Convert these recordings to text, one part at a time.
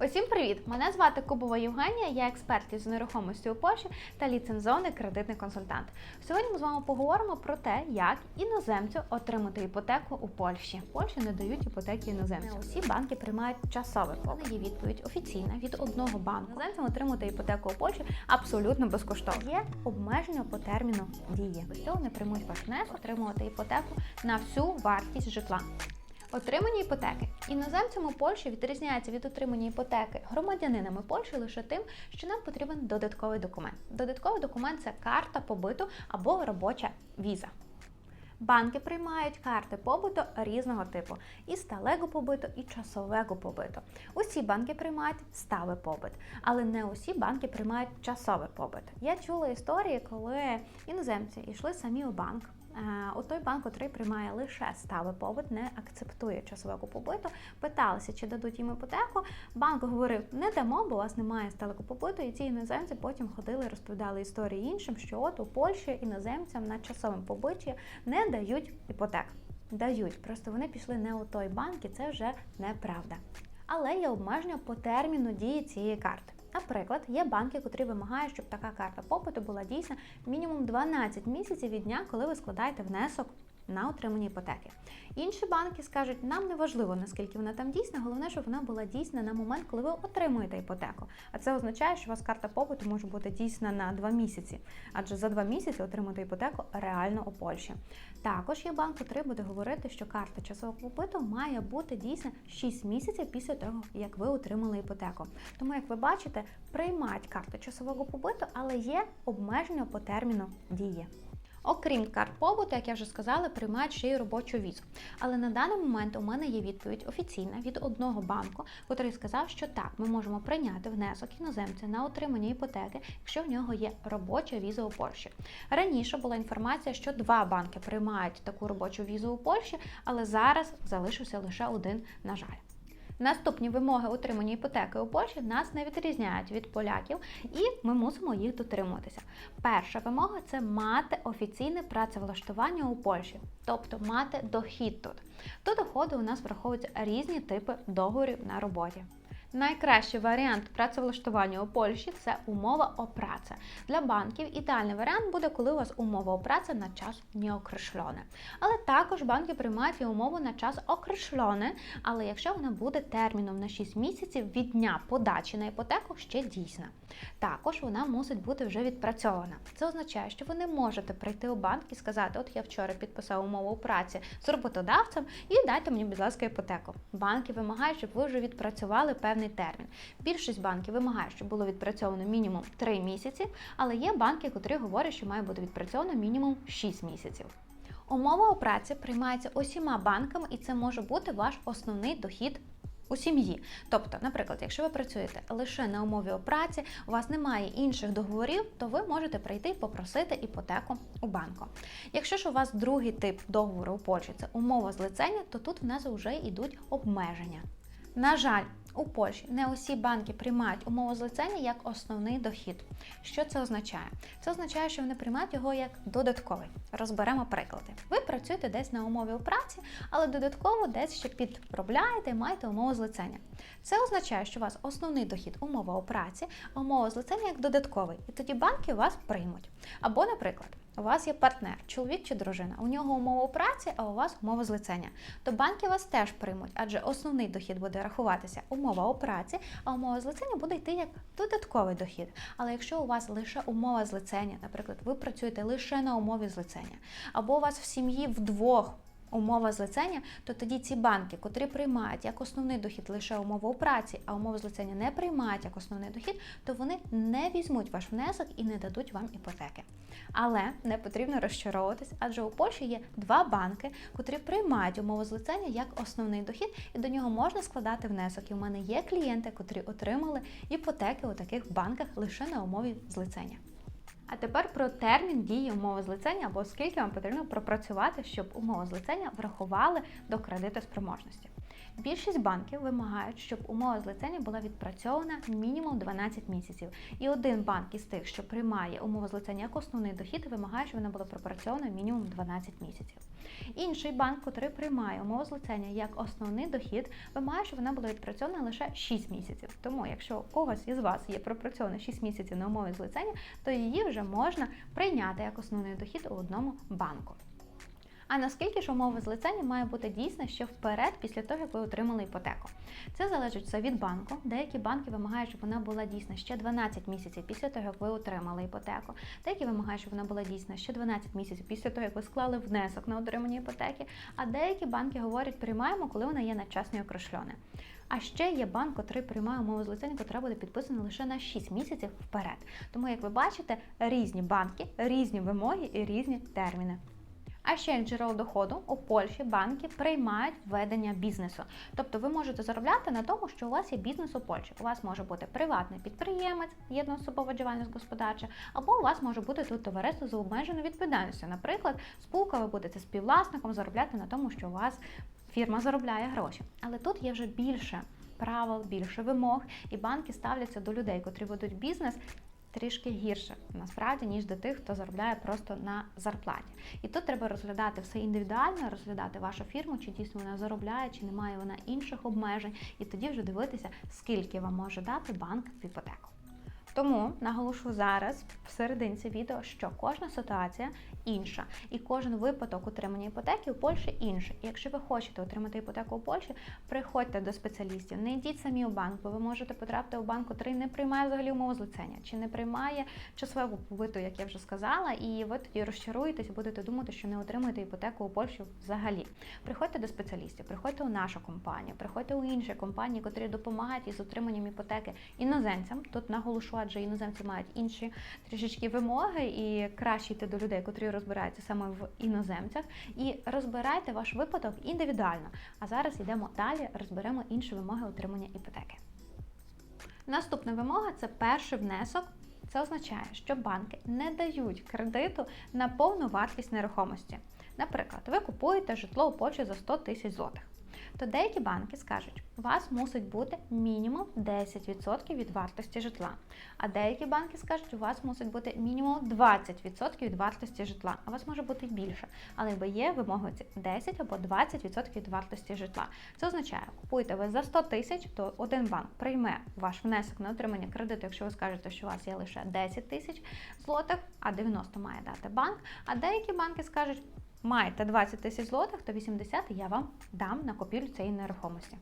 Усім привіт! Мене звати Кубова Євгенія, я експерт із нерухомості у Польщі та ліцензований кредитний консультант. Сьогодні ми з вами поговоримо про те, як іноземцю отримати іпотеку у Польщі. Польщі не дають іпотеки іноземцям. Не усі банки приймають часовий попит. Є відповідь офіційна від одного банку. Іноземцям отримати іпотеку у Польщі абсолютно безкоштовно. Є обмеження по терміну дії. Без цього не приймуть ваш внесок, отримувати іпотеку на всю вартість житла. Отримання іпотеки іноземцям у Польщі відрізняється від отримання іпотеки громадянинами Польщі лише тим, що нам потрібен додатковий документ. Додатковий документ це карта побиту або робоча віза. Банки приймають карти побуту різного типу: і сталego побиту, і часового побиту. Усі банки приймають сталий побит, але не усі банки приймають часовий побит. Я чула історії, коли іноземці йшли самі у банк. Е, У той банк, який приймає лише сталий побит, не акцептує часового побиту, питалися, чи дадуть їм іпотеку. Банк говорив, не дамо, бо у вас немає сталого побиту. І ці іноземці потім ходили, розповідали історії іншим, що от у Польщі іноземцям на часовому побиті не дають іпотек. Дають, просто вони пішли не у той банк, і це вже неправда. Але є обмеження по терміну дії цієї карти. Наприклад, є банки, котрі вимагають, щоб така карта попиту була дійсна мінімум 12 місяців від дня, коли ви складаєте внесок на отримання іпотеки. Інші банки скажуть, нам не важливо, наскільки вона там дійсна, головне, щоб вона була дійсна на момент, коли ви отримуєте іпотеку. А це означає, що у вас карта побуту може бути дійсна на 2 місяці, адже за 2 місяці отримати іпотеку реально у Польщі. Також є банк, який буде говорити, що карта часового побиту має бути дійсна 6 місяців після того, як ви отримали іпотеку. Тому, як ви бачите, приймають карту часового побиту, але є обмеження по терміну дії. Окрім карт побуту, як я вже сказала, приймають ще й робочу візу. Але на даний момент у мене є відповідь офіційна від одного банку, який сказав, що так, ми можемо прийняти внесок іноземця на отримання іпотеки, якщо в нього є робоча віза у Польщі. Раніше була інформація, що два банки приймають таку робочу візу у Польщі, але зараз залишився лише один, на жаль. Наступні вимоги утримання іпотеки у Польщі нас не відрізняють від поляків, і ми мусимо їх дотримуватися. Перша вимога це мати офіційне працевлаштування у Польщі, тобто мати дохід тут. До доходу у нас враховуються різні типи договорів на роботі. Найкращий варіант працевлаштування у Польщі це умова о праці. Для банків ідеальний варіант буде, коли у вас умова о праці на час неокрешльоне. Але також банки приймають і умову на час окрешльоне, але якщо вона буде терміном на 6 місяців від дня подачі на іпотеку ще дійсна. Також вона мусить бути вже відпрацьована. Це означає, що ви не можете прийти у банк і сказати, от я вчора підписав умову праці з роботодавцем і дайте мені, будь ласка, іпотеку. Банки вимагають, щоб ви вже відпрацювали певний термін. Більшість банків вимагає, щоб було відпрацьовано мінімум 3 місяці, але є банки, котрі говорять, що має бути відпрацьовано мінімум 6 місяців. Умова о праці приймається усіма банками, і це може бути ваш основний дохід у сім'ї. Тобто, наприклад, якщо ви працюєте лише на умові о праці, у вас немає інших договорів, то ви можете прийти і попросити іпотеку у банку. Якщо ж у вас другий тип договору у Польщі це умова злицення, то тут в нас вже йдуть обмеження. На жаль, у Польщі не усі банки приймають умову злицення як основний дохід. Що це означає? Це означає, що вони приймають його як додатковий. Розберемо приклади. Ви працюєте десь на умові у праці, але додатково десь ще підробляєте і маєте умову злицення. Це означає, що у вас основний дохід умова у праці, а умова злицення як додатковий. І тоді банки вас приймуть. Або, наприклад, у вас є партнер, чоловік чи дружина, у нього умова праці, а у вас умова злицення. То банки вас теж приймуть, адже основний дохід буде рахуватися умова у праці, а умова злицення буде йти як додатковий дохід. Але якщо у вас лише умова злицення, наприклад, ви працюєте лише на умові злицення, або у вас в сім'ї вдвох умова злицення, то тоді ці банки, котрі приймають як основний дохід лише умову праці, а умову злицення не приймають як основний дохід, то вони не візьмуть ваш внесок і не дадуть вам іпотеки. Але не потрібно розчаровуватись, адже у Польщі є два банки, котрі приймають умову злицення як основний дохід, і до нього можна складати внесок. І у мене є клієнти, котрі отримали іпотеки у таких банках лише на умові злицення. А тепер про термін дії умови злицення або скільки вам потрібно пропрацювати, щоб умови злицення врахували до кредитоспроможності. Більшість банків вимагають, щоб умова злицення була відпрацьована мінімум 12 місяців. І один банк із тих, що приймає умову злицення як основний дохід, вимагає, щоб вона була пропрацьована мінімум 12 місяців. Інший банк, який приймає умову злицення як основний дохід, вимагає, щоб вона була відпрацьована лише 6 місяців. Тому, якщо у когось із вас є пропрацьовано 6 місяців на умові злицення, то її вже можна прийняти як основний дохід у одному банку. А наскільки ж умови злицення має бути дійсна ще вперед, після того, як ви отримали іпотеку? Це залежить все від банку. Деякі банки вимагають, щоб вона була дійсна ще 12 місяців після того, як ви отримали іпотеку. Деякі вимагають, щоб вона була дійсна ще 12 місяців після того, як ви склали внесок на отримання іпотеки. А деякі банки говорять, приймаємо, коли вона є на часні окрешльони. А ще є банк, який приймає умови злицення, яка буде підписана лише на 6 місяців вперед. Тому, як ви бачите, різні банки, різні вимоги і різні терміни. А ще як джерело доходу у Польщі банки приймають ведення бізнесу. Тобто ви можете заробляти на тому, що у вас є бізнес у Польщі. У вас може бути приватний підприємець, єдноособова діяльність господарча, або у вас може бути тут товариство з обмеженою відповідальністю. Наприклад, спілка, ви будете співвласником заробляти на тому, що у вас фірма заробляє гроші. Але тут є вже більше правил, більше вимог, і банки ставляться до людей, котрі ведуть бізнес трішки гірше насправді, ніж до тих, хто заробляє просто на зарплаті. І тут треба розглядати все індивідуально, розглядати вашу фірму, чи дійсно вона заробляє, чи немає вона інших обмежень, і тоді вже дивитися, скільки вам може дати банк в іпотеку. Тому наголошу зараз в серединці відео, що кожна ситуація інша, і кожен випадок отримання іпотеки у Польщі інший. І якщо ви хочете отримати іпотеку у Польщі, приходьте до спеціалістів, не йдіть самі у банк, бо ви можете потрапити у банк, який не приймає взагалі умови злицення, чи не приймає часового побиту, як я вже сказала, і ви тоді розчаруєтесь, будете думати, що не отримаєте іпотеку у Польщі взагалі. Приходьте до спеціалістів, приходьте у нашу компанію, приходьте у інші компанії, які допомагають із отриманням іпотеки іноземцям. Тут наголошу, адже іноземці мають інші трішечки вимоги і краще йти до людей, котрі розбираються саме в іноземцях, і розбирайте ваш випадок індивідуально. А зараз йдемо далі, розберемо інші вимоги отримання іпотеки. Наступна вимога це перший внесок. Це означає, що банки не дають кредиту на повну вартість нерухомості. Наприклад, ви купуєте житло у Польщі за 100 тисяч злотих. То деякі банки скажуть, у вас мусить бути мінімум 10% від вартості житла. А деякі банки скажуть, у вас мусить бути мінімум 20% від вартості житла. А у вас може бути більше. Але якби є вимоги ці 10 або 20% від вартості житла. Це означає, купуєте ви за 100 тисяч, то один банк прийме ваш внесок на отримання кредиту, якщо ви скажете, що у вас є лише 10 тисяч злотих, а 90 має дати банк. А деякі банки скажуть, маєте 20 тисяч злотих, то 80 я вам дам на купівлю цієї нерухомості.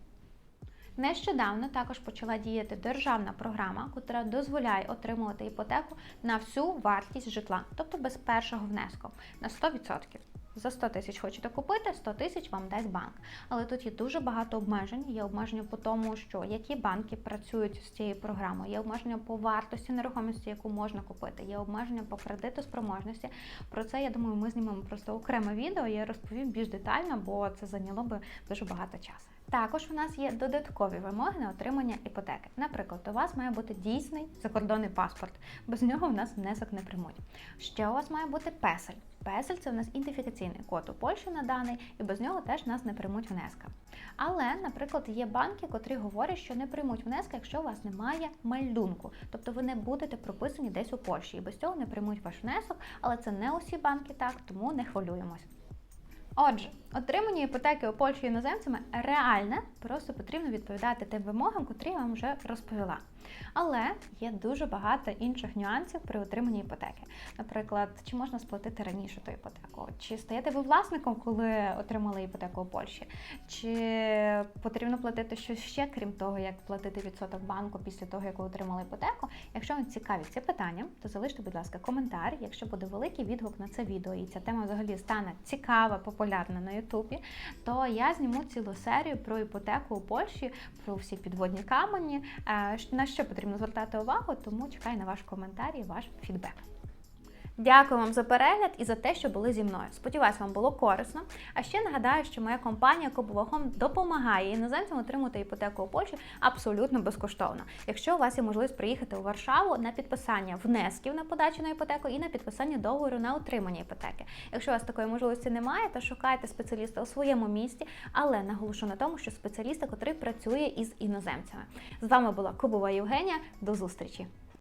Нещодавно також почала діяти державна програма, яка дозволяє отримувати іпотеку на всю вартість житла, тобто без першого внеску на 100%. За 100 тисяч хочете купити, 100 тисяч вам дасть банк. Але тут є дуже багато обмежень. Є обмеження по тому, що які банки працюють з цією програмою, є обмеження по вартості нерухомості, яку можна купити, є обмеження по кредиту спроможності. Про це я думаю, ми знімемо просто окреме відео. Я розповім більш детально, бо це зайняло би дуже багато часу. Також у нас є додаткові вимоги на отримання іпотеки. Наприклад, у вас має бути дійсний закордонний паспорт. Без нього в нас внесок не приймуть. Ще у вас має бути песель. Песель це у нас ідентифікаційний код у Польщі наданий, і без нього теж нас не приймуть внеска. Але, наприклад, є банки, котрі говорять, що не приймуть внеска, якщо у вас немає мельдунку. Тобто ви не будете прописані десь у Польщі, і без цього не приймуть ваш внесок, але це не усі банки так, тому не хвилюємось. Отже, отримання іпотеки у Польщі іноземцями реальне, просто потрібно відповідати тим вимогам, котрі я вам вже розповіла. Але є дуже багато інших нюансів при отриманні іпотеки. Наприклад, чи можна сплатити раніше ту іпотеку, чи стаєте ви власником, коли отримали іпотеку у Польщі, чи потрібно платити щось ще, крім того, як платити відсоток банку після того, як ви отримали іпотеку. Якщо вам цікаві ці питання, то залиште, будь ласка, коментар. Якщо буде великий відгук на це відео, і ця тема взагалі стане цікава, популярна на Ютубі, то я зніму цілу серію про іпотеку у Польщі, про всі підводні камені. е, На що потрібно звертати увагу, тому чекаю на ваш коментар і ваш фідбек. Дякую вам за перегляд і за те, що були зі мною. Сподіваюсь, вам було корисно. А ще нагадаю, що моя компанія Кобовагом допомагає іноземцям отримати іпотеку у Польщі абсолютно безкоштовно. Якщо у вас є можливість приїхати у Варшаву на підписання внесків на подачу на іпотеку і на підписання договору на отримання іпотеки. Якщо у вас такої можливості немає, то шукайте спеціаліста у своєму місті, але наголошу на тому, що спеціаліста, який працює із іноземцями. З вами була Кубова Євгенія. До зустрічі!